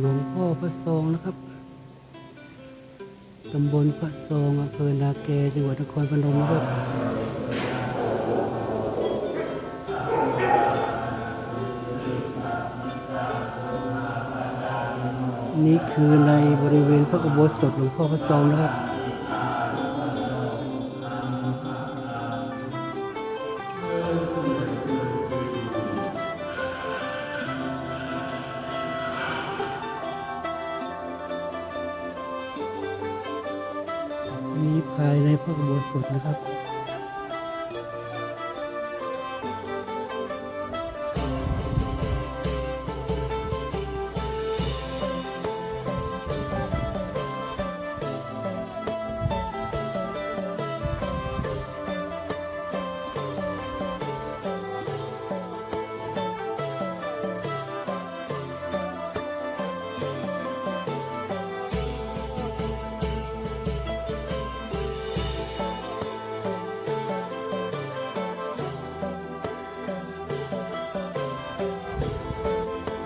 หลวงพ่อพระทรงนะครับ ตำบลพระทรงอำเภอนาแกจังหวัดนครพนมนะครับนี่คือในบริเวณพระอุโบสถหลวงพ่อพระทรงนะครับ ภายในพระอุโบสถนะครับ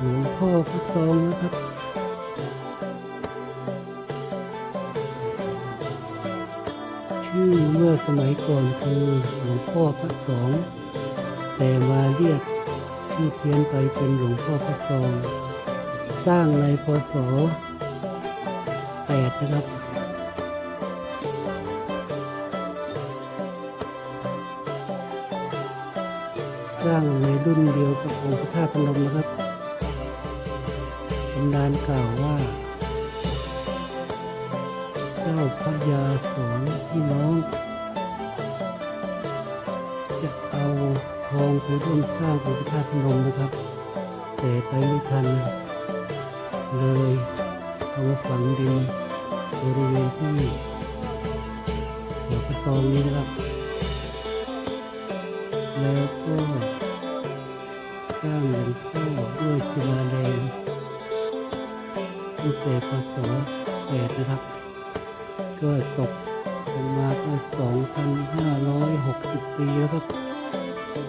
ลวงพ่อพระซองนะครับชื่อเมื่อสมัยก่อนคือหลวงพ่อพระสองแต่มาเรียกชื่อเพี้ยนไปเป็นหลวงพ่อพระซองสร้างในพศ8นะครับสร้างในรุ่นเดียวกับองค์พระธาตุพนมนะครับำนานกล่าวว่า เจ้าพระยาสองพี่น้อง จะเอาทองไปร่วมสร้างองค์พระธาตุพนมนะครับ แต่ไปไม่ทัน เลยเอาฝังดินบริเวณที่หัวพระตองนี้นะครับ แล้วก็สร้างหลวงพ่อด้วยศิลาแรง ตั้งแต่พศ8นะครับ ก็ตกลงมาก็2,560ปีแล้วครับ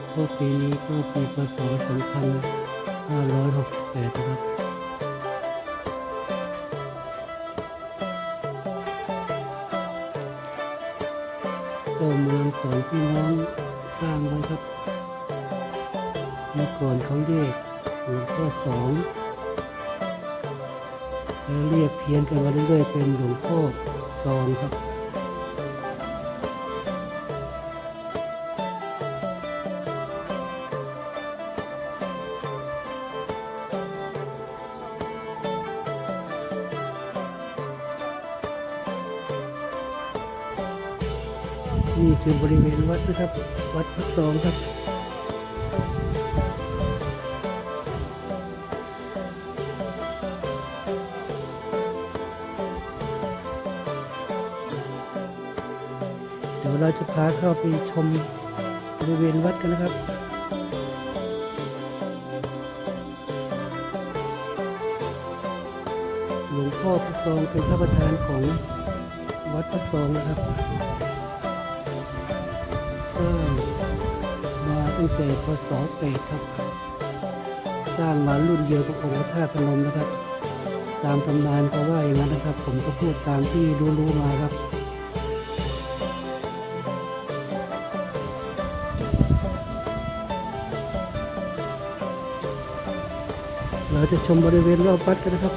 เพราะปีนี้ก็ปีพศ2,568นะครับเจ้าเมืองสองพี่น้องสร้างไว้ครับเมื่อก่อนเขาเรียกหลวงพ่อสอง แล้วเรียกเพี้ยนกันมาเรื่อยๆเป็นหลวงพ่อซองครับนี่คือบริเวณวัดนะครับ วัดพระสองครับ ดี๋ยวเราจะพาเข้าไปชมบริเวณวัดกันนะครับหลวงพ่อพระซองเป็นพระประธานของวัดพระซองนะครับ สร้างมาตั้งแต่พศ8ครับ สร้างมารุ่นเดียวกับองค์พระธาตุพนมนะครับ ตามตำนานเขาว่าอย่างนั้นนะครับ ผมก็พูดตามที่รู้ๆมาครับ เราจะชมบริเวณรอบวัดกันนะครับ